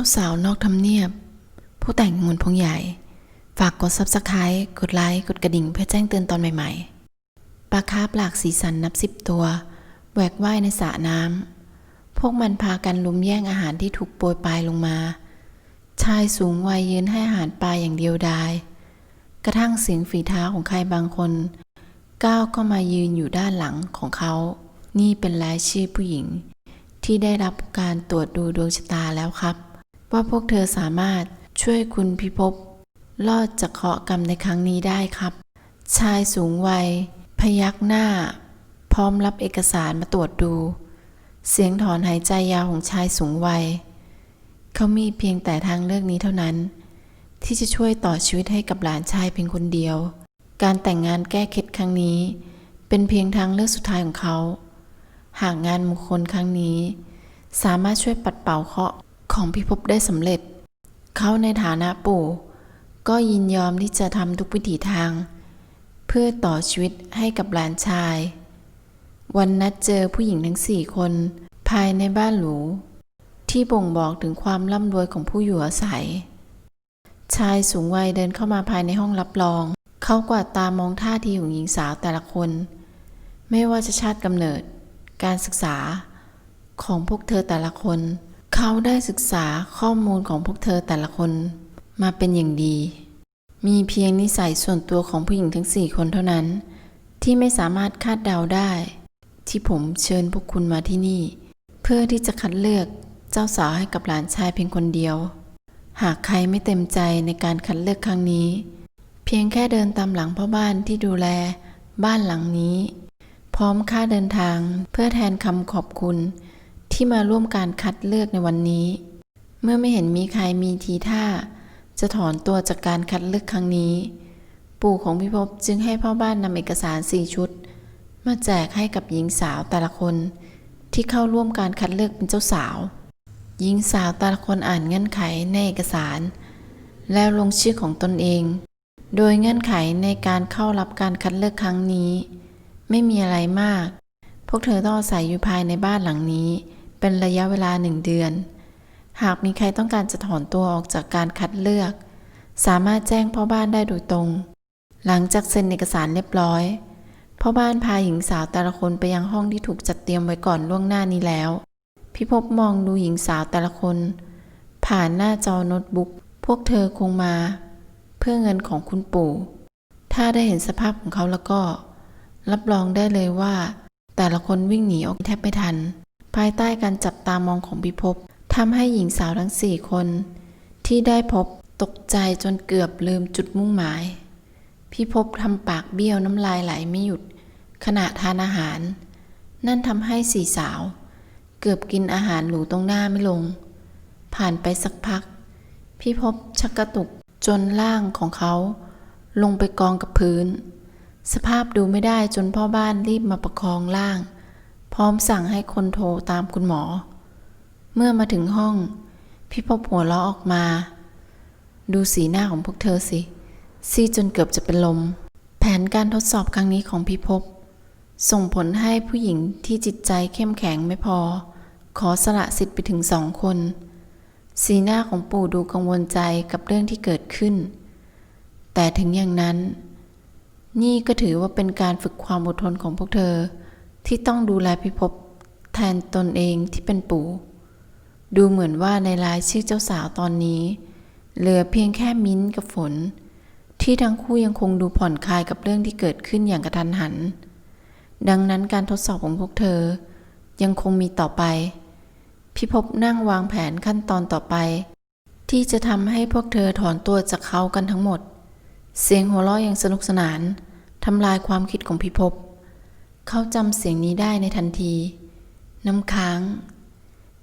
าสาวนอกทำเนียบ ผู้แต่งมนพงใหญ่ ฝากกด Subscribe กดไลค์ กดกระดิ่งเพื่อแจ้งเตือนตอนใหม่ๆ ปลาคาร์ปหลากสีสันนับสิบตัวแหวกว่ายในสระน้ำ พวกมันพากันลุมแย่งอาหารที่ถูกโปรยปลายลงมา ชายสูงวัยยืนให้อาหารปลาอย่างเดียวดาย กระทั่งเสียงฝีเท้าของใครบางคน ก้าวเข้ามายืนอยู่ด้านหลังของเขา นี่เป็นรายชื่อผู้หญิงที่ได้รับการตรวจดูดวงชะตาแล้วครับ ว่าพวกเธอสามารถช่วยคุณพิภพรอดจากเคราะกรรมในครั้งนี้ได้ครับ ชายสูงวัย พยักหน้า พร้อมรับเอกสารมาตรวจดู เสียงถอนหายใจยาวของชายสูงวัย เขามีเพียงแต่ทางเลือกนี้เท่านั้น ที่จะช่วยต่อชีวิตให้กับหลานชายเพียงคนเดียว การแต่งงานแก้เคล็ดครั้งนี้ เป็นเพียงทางเลือกสุดท้ายของเขา หากงานมงคลครั้งนี้ สามารถช่วยปัดเป่าเคราะ ของพิภพได้สำเร็จ เขาในฐานะปู่ ก็ยินยอมที่จะทำทุกวิถีทาง เพื่อต่อชีวิตให้กับหลานชาย วันนัดเจอผู้หญิงทั้งสี่คน ภายในบ้านหรู ที่บ่งบอกถึงความร่ำรวยของผู้อยู่อาศัย ชายสูงวัยเดินเข้ามาภายในห้องรับรอง เขากวาดตามองท่าทีของหญิงสาวแต่ละคน ไม่ว่าจะชาติกำเนิด การศึกษาของพวกเธอแต่ละคน เขาได้ศึกษาข้อมูลของพวกเธอแต่ละคนมาเป็นอย่างดี มีเพียงนิสัยส่วนตัวของผู้หญิงทั้งสี่คนเท่านั้น ที่ไม่สามารถคาดเดาได้ ที่ผมเชิญพวกคุณมาที่นี่ เพื่อที่จะคัดเลือกเจ้าสาวให้กับหลานชายเพียงคนเดียว หากใครไม่เต็มใจในการคัดเลือกครั้งนี้ เพียงแค่เดินตามหลังพ่อบ้านที่ดูแลบ้านหลังนี้ พร้อมค่าเดินทางเพื่อแทนคำขอบคุณ ที่มาร่วมการคัดเลือกในวันนี้ เมื่อไม่เห็นมีใครมีทีท่า จะถอนตัวจากการคัดเลือกครั้งนี้ ปู่ของพิภพจึงให้พ่อบ้านนำเอกสารสี่ชุด มาแจกให้กับหญิงสาวแต่ละคน ที่เข้าร่วมการคัดเลือกเป็นเจ้าสาว หญิงสาวแต่ละคนอ่านเงื่อนไขในเอกสาร แล้วลงชื่อของตนเอง โดยเงื่อนไขในการเข้ารับการคัดเลือกครั้งนี้ ไม่มีอะไรมากพวกเธอต้องอาศัยอยู่ภายในบ้านหลังนี้ เป็นระยะเวลาหนึ่งเดือน หากมีใครต้องการจะถอนตัวออกจากการคัดเลือก สามารถแจ้งพ่อบ้านได้โดยตรง หลังจากเซ็นเอกสารเรียบร้อยพ่อบ้านพาหญิงสาวแต่ละคนไปยังห้องที่ถูกจัดเตรียมไว้ก่อนล่วงหน้านี้แล้วพี่พบมองดูหญิงสาวแต่ละคน ผ่านหน้าจอโน้ตบุ๊ก พวกเธอคงมา เพื่อเงินของคุณปู่ ถ้าได้เห็นสภาพของเขาแล้วก็ รับรองได้เลยว่า แต่ละคนวิ่งหนีออกแทบไม่ทัน ภายใต้การจับตามองของพิภพทำให้หญิงสาวทั้งสี่คน ที่ได้พบตกใจจนเกือบลืมจุดมุ่งหมายพี่พทำปากเบี้ยวน้ำลายไหลไม่หยุด ขณะทานอาหาร นั่นทำให้สี่สาว เกือบกินอาหารหรูตรงหน้าไม่ลง ผ่านไปสักพักพี่พบชักกระตุกจนล่างของเขา ลงไปกองกับพื้น สภาพดูไม่ได้จนพ่อบ้านรีบมาประคองล่าง พร้อมสั่งให้คนโทรตามคุณหมอ เมื่อมาถึงห้อง พี่พบหัวเราะออกมา ดูสีหน้าของพวกเธอสิ ซีจนเกือบจะเป็นลม แผนการทดสอบครั้งนี้ของพี่พบ ส่งผลให้ผู้หญิงที่จิตใจเข้มแข็งไม่พอ ขอสละสิทธิ์ไปถึงสองคน สีหน้าของปู่ดูกังวลใจกับเรื่องที่เกิดขึ้น แต่ถึงอย่างนั้น นี่ก็ถือว่าเป็นการฝึกความอดทนของพวกเธอ ที่ต้องดูแลพิภพแทนตนเองที่เป็นปู่ ดูเหมือนว่าในรายชื่อเจ้าสาวตอนนี้ เหลือเพียงแค่มิ้นกับฝน ที่ทั้งคู่ยังคงดูผ่อนคลายกับเรื่องที่เกิดขึ้นอย่างกระทันหัน ดังนั้นการทดสอบของพวกเธอ ยังคงมีต่อไป พิภพนั่งวางแผนขั้นตอนต่อไป ที่จะทำให้พวกเธอถอนตัวจากเขากันทั้งหมด เสียงหัวเราะอย่างสนุกสนานทำลายความคิดของพิภพ เขาจำเสียงนี้ได้ในทันที น้ำค้าง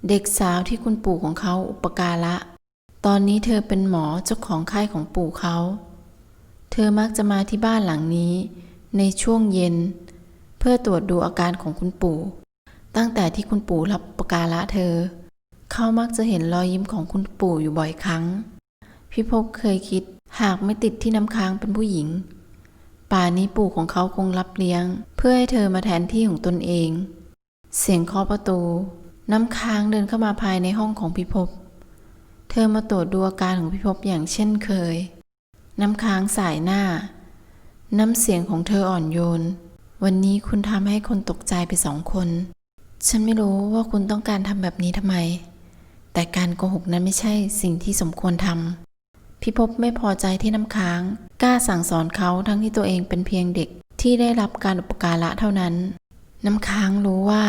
เด็กสาวที่คุณปู่ของเขาอุปการะ ตอนนี้เธอเป็นหมอเจ้าของค่ายของปู่เขา เธอมักจะมาที่บ้านหลังนี้ ในช่วงเย็น เพื่อตรวจดูอาการของคุณปู่ ตั้งแต่ที่คุณปู่รับอุปการะเธอ เขามักจะเห็นรอยยิ้มของคุณปู่อยู่บ่อยครั้ง พี่พบเคยคิดหากไม่ติดที่น้ำค้างเป็นผู้หญิง ป่านี้ปู่ของเขาคงรับเลี้ยง เพื่อให้เธอมาแทนที่ของตนเอง เสียงเคาะประตู น้ำค้างเดินเข้ามาภายในห้องของพิภพ เธอมาตรวจดูอาการของพิภพอย่างเช่นเคย น้ำค้างสายหน้า น้ำเสียงของเธออ่อนโยน วันนี้คุณทำให้คนตกใจไปสองคน ฉันไม่รู้ว่าคุณต้องการทำแบบนี้ทำไม แต่การโกหกนั้นไม่ใช่สิ่งที่สมควรทำพิภพไม่พอใจที่น้ำค้าง กล้าสั่งสอนเขาทั้งที่ตัวเองเป็นเพียงเด็ก ที่ได้รับการอุปการะเท่านั้น น้ำค้างรู้ว่า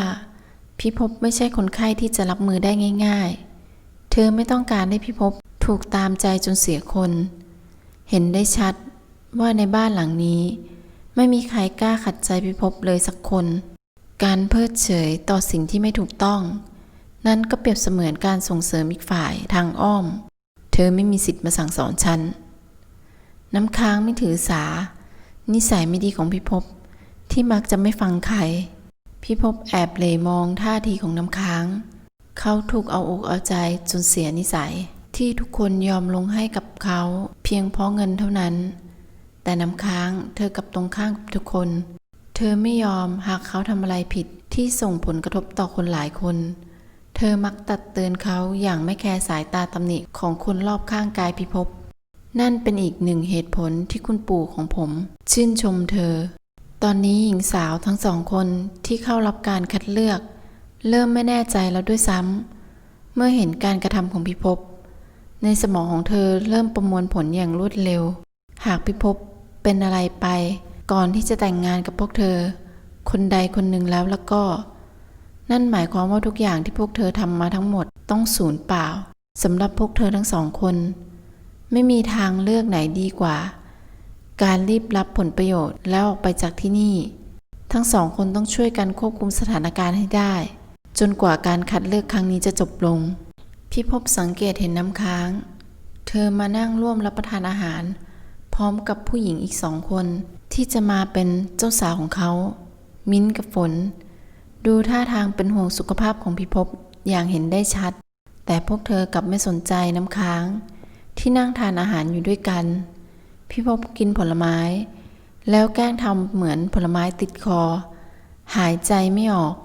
พิภพไม่ใช่คนไข้ที่จะรับมือได้ง่าย ๆ เธอไม่ต้องการให้พิภพถูกตามใจจนเสียคน เห็นได้ชัดว่าในบ้านหลังนี้ ไม่มีใครกล้าขัดใจพิภพเลยสักคน การเพิดเฉยต่อสิ่งที่ไม่ถูกต้อง นั่นก็เปรียบเสมือนการส่งเสริมอีกฝ่ายทางอ้อม เธอไม่มีสิทธิ์มาสั่งสอนฉันน้ำค้างไม่ถือสา นิสัยไม่ดีของพิภพที่มักจะไม่ฟังใครพิภพแอบเหลมองท่าทีของน้ำค้าง เขาถูกเอาอกเอาใจจนเสียนิสัยที่ทุกคนยอมลงให้กับเขาเพียงเพราะเงินเท่านั้น แต่น้ำค้างเธอกับตรงข้ามกับทุกคน เธอไม่ยอมหากเขาทำอะไรผิดที่ส่งผลกระทบต่อคนหลายคน เธอมักตัดเตือนเขาอย่างไม่แคร์สายตาตำหนิของคนรอบข้างกายพิภพ นั่นเป็นอีกหนึ่งเหตุผลที่คุณปู่ของผม ชื่นชมเธอ ตอนนี้หญิงสาวทั้งสองคนที่เข้ารับการคัดเลือก เริ่มไม่แน่ใจแล้วด้วยซ้ำ เมื่อเห็นการกระทำของพิภพในสมองของเธอเริ่มประมวลผลอย่างรวดเร็ว หากพิภพเป็นอะไรไป ก่อนที่จะแต่งงานกับพวกเธอ คนใดคนหนึ่งแล้วแล้วก็ นั่นหมายความว่าทุกอย่างที่พวกเธอทำมาทั้งหมดต้องสูญเปล่าสำหรับพวกเธอทั้งสองคน ไม่มีทางเลือกไหนดีกว่า การรีบรับผลประโยชน์แล้วออกไปจากที่นี่ ทั้งสองคนต้องช่วยกันควบคุมสถานการณ์ให้ได้ จนกว่าการคัดเลือกครั้งนี้จะจบลง พี่พบสังเกตเห็นน้ำค้าง เธอมานั่งร่วมรับประทานอาหาร พร้อมกับผู้หญิงอีกสองคน ที่จะมาเป็นเจ้าสาวของเขา มิ้นกับฝน ดูท่าทางเป็นห่วงสุขภาพของพิภพอย่างเห็นได้ชัด แต่พวกเธอกลับไม่สนใจน้ำค้าง ที่นั่งทานอาหารอยู่ด้วยกันพิภพกินผลไม้ แล้วแกล้งทำเหมือนผลไม้ติดคอ หายใจไม่ออก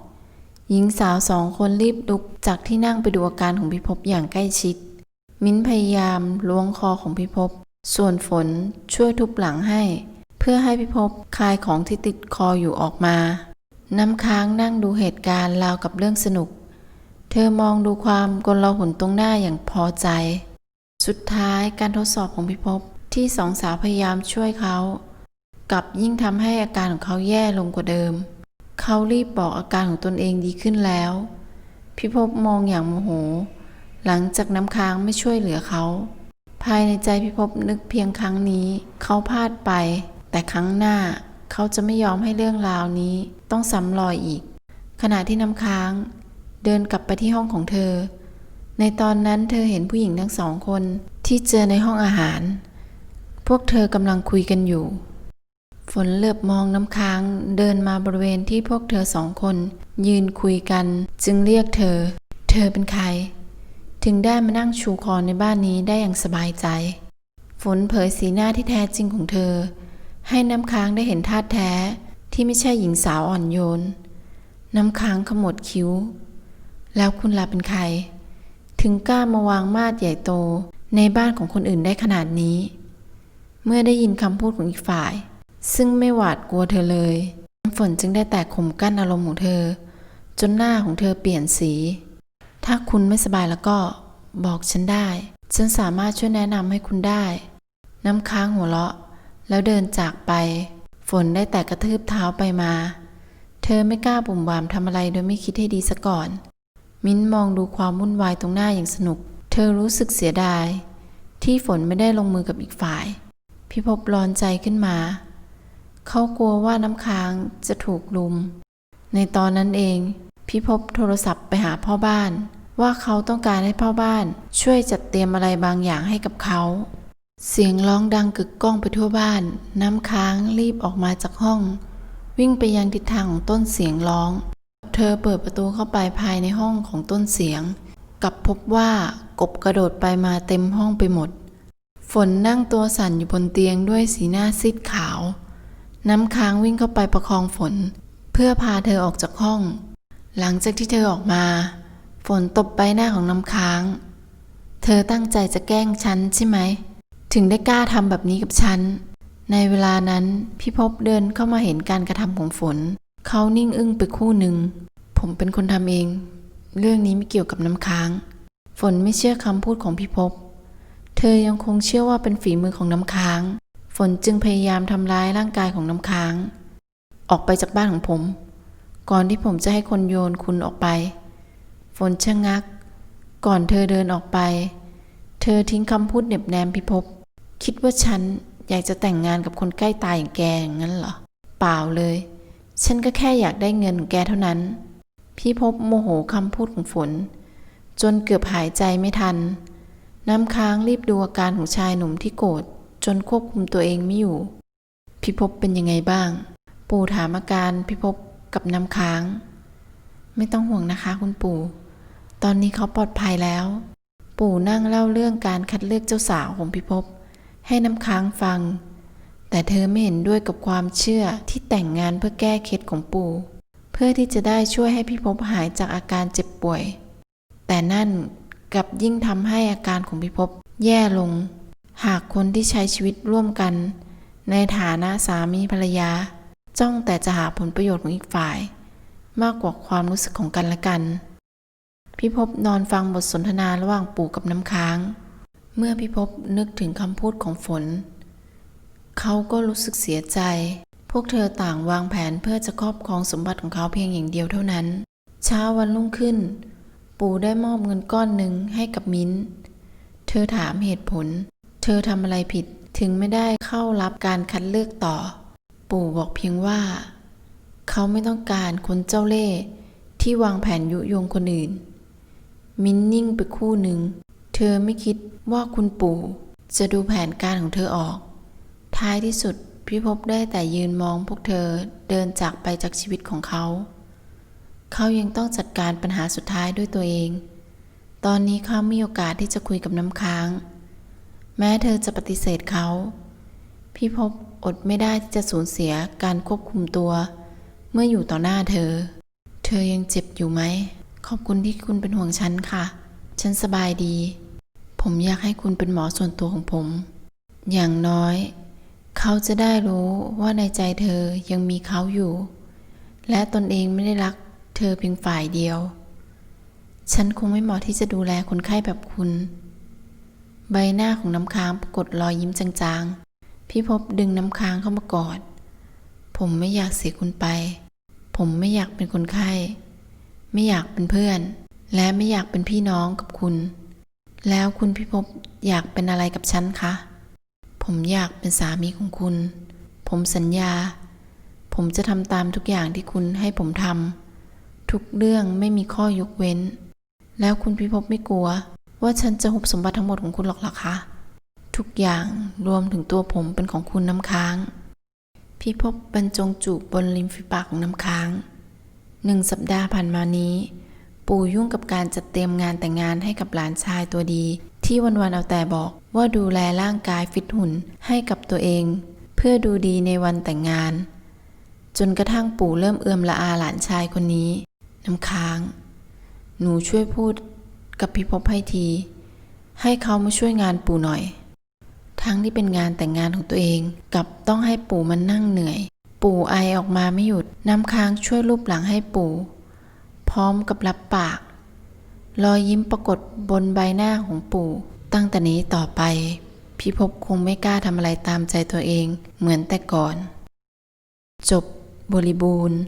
หญิงสาวสองคนรีบลุกจากที่นั่งไปดูอาการของพิภพอย่างใกล้ชิด มิ้นพยายามล้วงคอของพิภพส่วนฝนช่วยทุบหลังให้ เพื่อให้พิภพคลายของที่ติดคออยู่ออกมา น้ำค้างนั่งดูเหตุการณ์ราวกับเรื่องสนุก เธอมองดูความกลาหนตรงหน้าอย่างพอใจ สุดท้ายการทดสอบของพิภพที่สองสาวพยายามช่วยเขากลับยิ่งทำให้อาการของเขาแย่ลงกว่าเดิม เขารีบบอกอาการของตนเองดีขึ้นแล้ว พิภพมองอย่างโมโห หลังจากน้ำค้างไม่ช่วยเหลือเขา ภายในใจพิภพนึกเพียงครั้งนี้ เขาพลาดไป แต่ครั้งหน้าเขาจะไม่ยอมให้เรื่องราวนี้ต้องซ้ำรอยอีก ขณะที่น้ำค้าง เดินกลับไปที่ห้องของเธอ ในตอนนั้นเธอเห็นผู้หญิงทั้งสองคนที่เจอในห้องอาหาร พวกเธอกำลังคุยกันอยู่ ฝนเหลือบมองน้ำค้างเดินมาบริเวณที่พวกเธอสองคน ยืนคุยกัน จึงเรียกเธอ เธอเป็นใคร ถึงได้มานั่งชูคอในบ้านนี้ได้อย่างสบายใจ ฝนเผยสีหน้าที่แท้จริงของเธอ ให้น้ำค้างได้เห็นท่าตุแท้ที่ไม่ใช่หญิงสาวอ่อนโยน น้ำค้างขมวดคิ้ว แล้วคุณล่ะเป็นใคร ถึงกล้ามาวางมาดใหญ่โตในบ้านของคนอื่นได้ขนาดนี้ เมื่อได้ยินคำพูดของอีกฝ่าย ซึ่งไม่หวาดกลัวเธอเลยน้ำฝนจึงได้แตกข่มกั้นอารมณ์ของเธอ จนหน้าของเธอเปลี่ยนสี ถ้าคุณไม่สบายแล้วก็บอกฉันได้ ฉันสามารถช่วยแนะนำให้คุณได้ น้ำค้างหัวเราะ แล้วเดินจากไป ฝนได้แต่กระทืบเท้าไปมา เธอไม่กล้าบุ่มบามทำอะไรโดยไม่คิดให้ดีซะก่อน มิ้นมองดูความวุ่นวายตรงหน้าอย่างสนุก เธอรู้สึกเสียดาย ที่ฝนไม่ได้ลงมือกับอีกฝ่าย พิภพร้อนใจขึ้นมา เขากลัวว่าน้ำค้างจะถูกลุม ในตอนนั้นเอง พิภพโทรศัพท์ไปหาพ่อบ้าน ว่าเขาต้องการให้พ่อบ้าน ช่วยจัดเตรียมอะไรบางอย่างให้กับเขา เสียงร้องดังกึกก้องไปทั่วบ้าน น้ำค้างรีบออกมาจากห้อง วิ่งไปยังทิศทางของต้นเสียงร้อง เธอเปิดประตูเข้าไปภายในห้องของต้นเสียง กลับพบว่ากบกระโดดไปมาเต็มห้องไปหมด ฝนนั่งตัวสั่นอยู่บนเตียงด้วยสีหน้าซีดขาว น้ำค้างวิ่งเข้าไปประคองฝน เพื่อพาเธอออกจากห้อง หลังจากที่เธอออกมา ฝนตบใบหน้าของน้ำค้าง เธอตั้งใจจะแกล้งฉันใช่ไหม ถึงได้กล้าทำแบบนี้กับฉันในเวลานั้นพี่พบเดินเข้ามาเห็นการกระทำของฝน เขานิ่งอึ้งไปคู่หนึ่ง ผมเป็นคนทำเอง เรื่องนี้ไม่เกี่ยวกับน้ำค้าง ฝนไม่เชื่อคำพูดของพี่พบ เธอยังคงเชื่อว่าเป็นฝีมือของน้ำค้าง ฝนจึงพยายามทำร้ายร่างกายของน้ำค้าง ออกไปจากบ้านของผม ก่อนที่ผมจะให้คนโยนคุณออกไป ฝนชะงัก ก่อนเธอเดินออกไป เธอทิ้งคำพูดเหน็บแนมพิภพคิดว่าฉันอยากจะแต่งงานกับคนใกล้ตายอย่างแกอย่างนั้นเหรอ เปล่าเลย ฉันก็แค่อยากได้เงินของแกเท่านั้น พี่พบโมโหคำพูดของฝน จนเกือบหายใจไม่ทัน น้ำค้างรีบดูอาการของชายหนุ่มที่โกรธจนควบคุมตัวเองไม่อยู่ พี่พบเป็นยังไงบ้าง ปู่ถามอาการพี่พบกับน้ำค้าง ไม่ต้องห่วงนะคะคุณปู่ ตอนนี้เขาปลอดภัยแล้ว ปู่นั่งเล่าเรื่องการคัดเลือกเจ้าสาวของพี่พบ ให้น้ำค้างฟัง แต่เธอไม่เห็นด้วยกับความเชื่อที่แต่งงานเพื่อแก้เคล็ดของปู่ เพื่อที่จะได้ช่วยให้พี่พบหายจากอาการเจ็บป่วย แต่นั่นกลับยิ่งทำให้อาการของพี่พบแย่ลง หากคนที่ใช้ชีวิตร่วมกัน ในฐานะสามีภรรยา จ้องแต่จะหาผลประโยชน์ของอีกฝ่าย มากกว่าความรู้สึกของกันและกัน พี่พบนอนฟังบทสนทนาระหว่างปู่กับน้ำค้าง เมื่อพี่พบนึกถึงคำพูดของฝน เขาก็รู้สึกเสียใจ พวกเธอต่างวางแผนเพื่อจะครอบครองสมบัติของเขาเพียงอย่างเดียวเท่านั้น เช้าวันรุ่งขึ้น ปู่ได้มอบเงินก้อนหนึ่งให้กับมิ้น เธอถามเหตุผล เธอทำอะไรผิดถึงไม่ได้เข้ารับการคัดเลือกต่อ ปู่บอกเพียงว่า เขาไม่ต้องการคนเจ้าเล่ห์ที่วางแผนยุยงคนอื่น มิ้นนิ่งไปคู่หนึ่ง เธอไม่คิดว่าคุณปู่จะดูแผนการของเธอออก ท้ายที่สุดพี่พบได้แต่ยืนมองพวกเธอเดินจากไปจากชีวิตของเขา เขายังต้องจัดการปัญหาสุดท้ายด้วยตัวเอง ตอนนี้เขามีโอกาสที่จะคุยกับน้ำค้าง แม้เธอจะปฏิเสธเขาพี่พบอดไม่ได้ที่จะสูญเสียการควบคุมตัว เมื่ออยู่ต่อหน้าเธอ เธอยังเจ็บอยู่ไหม ขอบคุณที่คุณเป็นห่วงฉันค่ะ ฉันสบายดี ผมอยากให้คุณเป็นหมอส่วนตัวของผม อย่างน้อย เขาจะได้รู้ว่าในใจเธอยังมีเขาอยู่ และตนเองไม่ได้รักเธอเพียงฝ่ายเดียว ฉันคงไม่เหมาะที่จะดูแลคนไข้แบบคุณ ใบหน้าของน้ำค้างปรากฏรอยยิ้มจางๆ พี่พบดึงน้ำค้างเข้ามากอด ผมไม่อยากเสียคุณไป ผมไม่อยากเป็นคนไข้ ไม่อยากเป็นเพื่อน และไม่อยากเป็นพี่น้องกับคุณ แล้วคุณพี่พบอยากเป็นอะไรกับฉันคะ ผมอยากเป็นสามีของคุณ ผมสัญญา ผมจะทำตามทุกอย่างที่คุณให้ผมทำทุกเรื่องไม่มีข้อยกเว้น แล้วคุณพิภพไม่กลัว ว่าฉันจะหุบสมบัติทั้งหมดของคุณหรอกหรอคะ ทุกอย่างรวมถึงตัวผมเป็นของคุณน้ำค้าง พิภพบรรจงจูบบนริมฝีปากของน้ำค้างหนึ่งสัปดาห์ผ่านมานี้ ปู่ยุ่งกับการจัดเตรียมงานแต่งงานให้กับหลานชายตัวดี ที่วันๆเอาแต่บอก ว่าดูแลร่างกายฟิตหุ่นให้กับตัวเอง เพื่อดูดีในวันแต่งงาน จนกระทั่งปู่เริ่มเอื่อมละอาหลานชายคนนี้ น้ำค้าง หนูช่วยพูดกับพี่พบให้ที ให้เขามาช่วยงานปู่หน่อย ทั้งที่เป็นงานแต่งงานของตัวเอง กับต้องให้ปู่มันนั่งเหนื่อย ปู่ไอออกมาไม่หยุด น้ำค้างช่วยรูปหลังให้ปู่ พร้อมกับรับปาก รอยยิ้มปรากฏบนใบหน้าของปู่ ตั้งแต่นี้ต่อไป พี่พบคงไม่กล้าทำอะไรตามใจตัวเองเหมือนแต่ก่อน จบบริบูรณ์